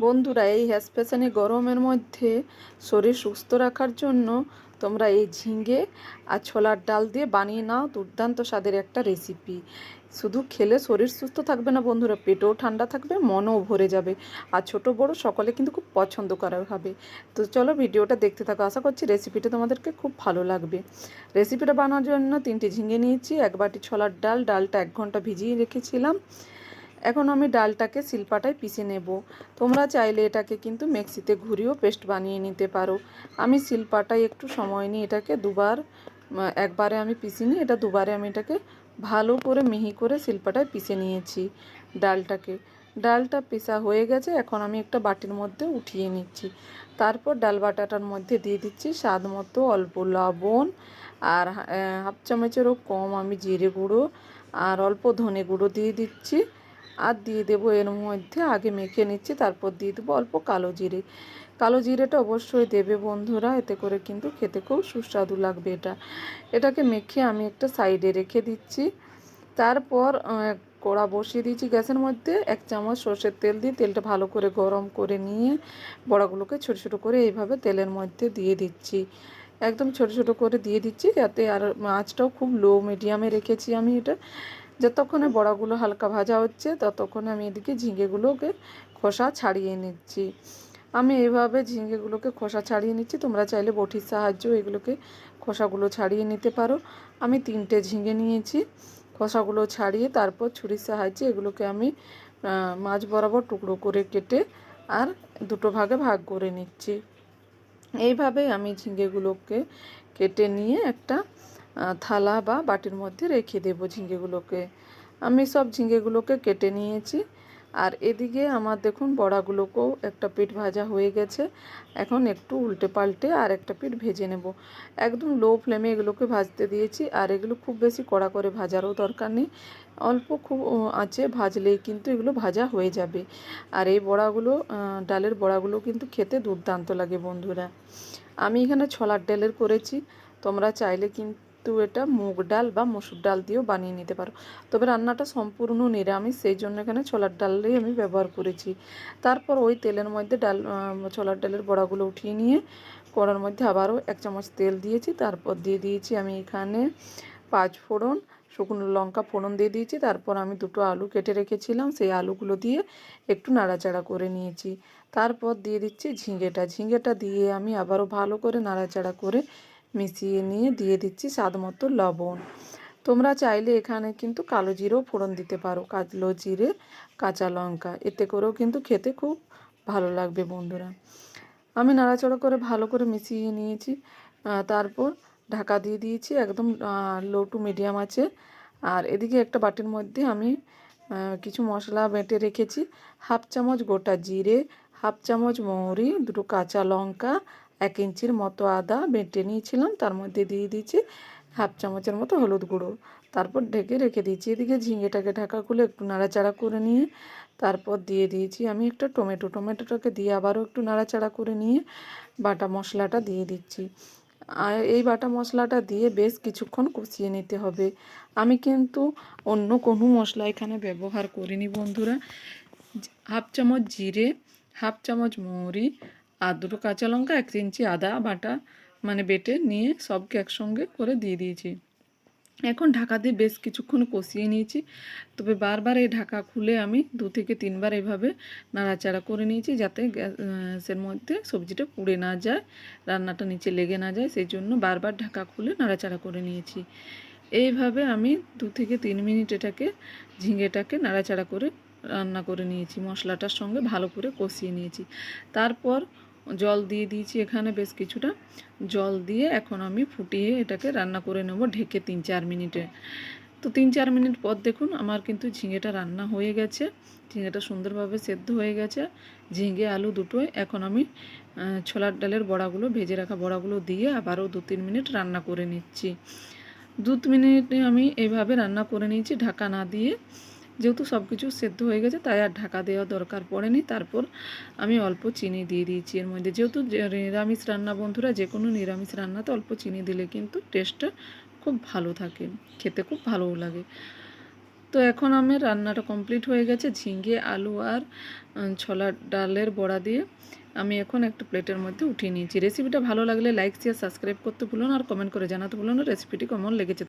বন্ধুরা, এই হ্যাসপেশানি গরমের মধ্যে শরীর সুস্থ রাখার জন্য তোমরা এই ঝিঙে আর ছোলার ডাল দিয়ে বানিয়ে নাও দুর্দান্ত স্বাদের একটা রেসিপি। শুধু খেলে শরীর সুস্থ থাকবে না বন্ধুরা, পেটও ঠান্ডা থাকবে, মনও ভরে যাবে আর ছোট বড় সকলে কিন্তু খুব পছন্দ করা হবে। তো চলো ভিডিওটা দেখতে থাকো, আশা করছি রেসিপিটা তোমাদেরকে খুব ভালো লাগবে। রেসিপিটা বানানোর জন্য তিনটে ঝিঙে নিয়েছি, এক বাটি ছোলার ডাল, ডালটা এক ঘণ্টা ভিজিয়ে রেখেছিলাম। এখন আমি ডালটাকে শিলপাটায় পিষে নেব। তোমরা চাইলে এটাকে কিন্তু মিক্সিতে ঘুরিয়েও পেস্ট বানিয়ে নিতে পারো। আমি শিলপাটায় একটু সময় নিয়ে এটাকে দুবার একবারে আমি পিষিনি, এটা দুবারে আমি এটাকে ভালো করে মিহি করে শিলপাটায় পিষে নিয়েছি ডালটাকে। ডালটা পিসা হয়ে গেছে, এখন আমি একটা বাটির মধ্যে উঠিয়ে নিচ্ছি। তারপর ডাল বাটাটার মধ্যে দিয়ে দিচ্ছি স্বাদ মতো অল্প লবণ আর হাফ চামচেরও কম আমি জিরে গুঁড়ো আর অল্প ধনে গুঁড়ো দিয়ে দিচ্ছি। আর দিয়ে দেবো এর মধ্যে। আগে মেখে নিচ্ছি, তারপর দিয়ে দেবো অল্প কালো জিরে। কালো জিরেটা অবশ্যই দেবে বন্ধুরা, এতে করে কিন্তু খেতে খুব সুস্বাদু লাগবে এটা। এটাকে মেখে আমি একটা সাইডে রেখে দিচ্ছি। তারপর কড়া বসিয়ে দিয়েছি গ্যাসের মধ্যে। এক চামচ সর্ষের তেল দিয়ে তেলটা ভালো করে গরম করে নিয়ে বড়াগুলোকে ছোটো ছোটো করে এইভাবে তেলের মধ্যে দিয়ে দিচ্ছি। একদম ছোট ছোট করে দিয়ে দিচ্ছি, যাতে আর মাছটাও খুব লো মিডিয়ামে রেখেছি আমি এটা। যতক্ষণে বড়াগুলো হালকা ভাজা হচ্ছে, ততক্ষণে আমি এদিকে ঝিঙেগুলোকে খোসা ছাড়িয়ে নিচ্ছি। আমি এইভাবে ঝিঙেগুলোকে খোসা ছাড়িয়ে নিচ্ছি। তোমরা চাইলে বটির সাহায্য এগুলোকে খোসাগুলো ছাড়িয়ে নিতে পারো। আমি তিনটে ঝিঙে নিয়েছি। খোসাগুলো ছাড়িয়ে তারপর ছুরির সাহায্যে এগুলোকে আমি মাছ বরাবর টুকরো করে কেটে আর দুটো ভাগে ভাগ করে নিচ্ছি। এইভাবে আমি ঝিঙেগুলোকে কেটে নিয়ে একটা থালা বা বাটির মধ্যে রেখে দেবো ঝিঙেগুলোকে আমি সব ঝিঙেগুলোকে কেটে নিয়েছি। আর এদিকে আমার দেখুন বড়াগুলোকেও একটা পিঠ ভাজা হয়ে গেছে। এখন একটু উল্টে পাল্টে আর একটা পিঠ ভেজে নেব। একদম লো ফ্লেমে এগুলোকে ভাজতে দিয়েছি। আর এগুলো খুব বেশি কড়া করে ভাজারও দরকার নেই। অল্প খুব আঁচে ভাজলেই কিন্তু এগুলো ভাজা হয়ে যাবে। আর এই বড়াগুলো ডালের বড়াগুলো কিন্তু খেতে দুর্দান্ত লাগে বন্ধুরা। আমি এখানে ছোলার ডালের করেছি। তোমরা চাইলে কিন্তু কিন্তু এটা মুগ ডাল বা মসুর ডাল দিয়েও বানিয়ে নিতে পারো। তবে রান্নাটা সম্পূর্ণ নিরামিষ, সেই জন্য এখানে ছোলার ডালই আমি ব্যবহার করেছি। তারপর ওই তেলের মধ্যে ডাল ছোলার ডালের বড়াগুলো উঠিয়ে নিয়ে কড়ার মধ্যে আবারও এক চামচ তেল দিয়েছি। তারপর দিয়ে দিয়েছি আমি এখানে পাঁচ ফোড়ন, শুকনো লঙ্কা ফোড়ন দিয়ে দিয়েছি। তারপর আমি দুটো আলু কেটে রেখেছিলাম, সেই আলুগুলো দিয়ে একটু নাড়াচাড়া করে নিয়েছি। তারপর দিয়ে দিচ্ছি ঝিঙেটা। ঝিঙেটা দিয়ে আমি আবারও ভালো করে নাড়াচাড়া করে মিশিয়ে নিয়ে দিয়ে দিচ্ছি স্বাদ মতো লবণ। তোমরা চাইলে এখানে কিন্তু কালো জিরেও ফোড়ন দিতে পারো। কালো জিরে, কাঁচা লঙ্কা, এতে করেও কিন্তু খেতে খুব ভালো লাগবে বন্ধুরা। আমি নাড়াচড়া করে ভালো করে মিশিয়ে নিয়েছি। তারপর ঢাকা দিয়ে দিয়েছি একদম লো টু মিডিয়াম আছে। আর এদিকে একটা বাটির মধ্যে আমি কিছু মশলা বেটে রেখেছি। হাফ চামচ গোটা জিরে, হাফ চামচ মৌরি, দুটো কাঁচা লঙ্কা এক ইঞ্চির মতো আদা বেটে নিয়েছিলাম, তার মধ্যে দিয়ে দিয়েছি হাফ চামচের মতো হলুদ গুঁড়ো। তারপর ঢেকে রেখে দিয়েছি এদিকে ঝিঙেটাকে ঢাকা খুলে একটু নাড়াচাড়া করে নিয়ে, তারপর দিয়ে দিয়েছি আমি একটা টমেটো। টমেটোটাকে দিয়ে আবারও একটু নাড়াচাড়া করে নিয়ে বাটা মশলাটা দিয়ে দিচ্ছি। আর এই বাটা মশলাটা দিয়ে বেশ কিছুক্ষণ কষিয়ে নিতে হবে। আমি কিন্তু অন্য কোনো মশলা এখানে ব্যবহার করিনি বন্ধুরা। হাফ চামচ জিরে, হাফ চামচ মৌরি আর দুটো কাঁচা লঙ্কা, এক ইঞ্চি আদা বাটা মানে বেটে নিয়ে সবকে একসঙ্গে করে দিয়ে দিয়েছি। এখন ঢাকা দিয়ে বেশ কিছুক্ষণ কষিয়ে নিয়েছি। তবে বারবার এই ঢাকা খুলে আমি দু থেকে তিনবার এভাবে নাড়াচাড়া করে নিয়েছি যাতে গ্যাসের মধ্যে সবজিটা পুড়ে না যায়, রান্নাটা নিচে লেগে না যায়। সেই জন্য বারবার ঢাকা খুলে নাড়াচাড়া করে নিয়েছি। এইভাবে আমি দু থেকে তিন মিনিট এটাকে, ঝিঙেটাকে নাড়াচাড়া করে রান্না করে নিয়েছি। মশলাটার সঙ্গে ভালো করে কষিয়ে নিয়েছি। তারপর জল দিয়ে দিয়েছি এখানে বেশ কিছুটা। জল দিয়ে এখন আমি ফুটিয়ে এটাকে রান্না করে নেব ঢেকে তিন চার মিনিটে। তো তিন চার মিনিট পর দেখুন আমার কিন্তু ঝিঙেটা রান্না হয়ে গেছে। ঝিঙেটা সুন্দরভাবে সেদ্ধ হয়ে গেছে। ঝিঙে, আলু দুটোই এখন আমি ছোলার ডালের বড়াগুলো, ভেজে রাখা বড়াগুলো দিয়ে আবারও দু তিন মিনিট রান্না করে নিচ্ছি। দু মিনিটে আমি এইভাবে রান্না করে নিয়েছি। ঢাকা না দিয়ে যেহেতু সব কিছু সেদ্ধ হয়ে গেছে, তাই আর ঢাকা দেওয়া দরকার পড়েনি। তারপর আমি অল্প চিনি দিয়ে দিয়েছি এর মধ্যে। যেহেতু নিরামিষ রান্না বন্ধুরা, যে কোনো নিরামিষ রান্নাতে অল্প চিনি দিলে কিন্তু টেস্টটা খুব ভালো থাকে, খেতে খুব ভালোও লাগে। তো এখন আমি রান্নাটা কমপ্লিট হয়ে গেছে, ঝিঙে, আলু আর ছোলার ডালের বড়া দিয়ে আমি এখন একটা প্লেটের মধ্যে উঠিয়ে নিয়েছি। রেসিপিটা ভালো লাগলে লাইক শেয়ার সাবস্ক্রাইব করতে ভুলো না আর কমেন্ট করে জানাতে ভুলো না। রেসিপিটি কেমন লেগেছে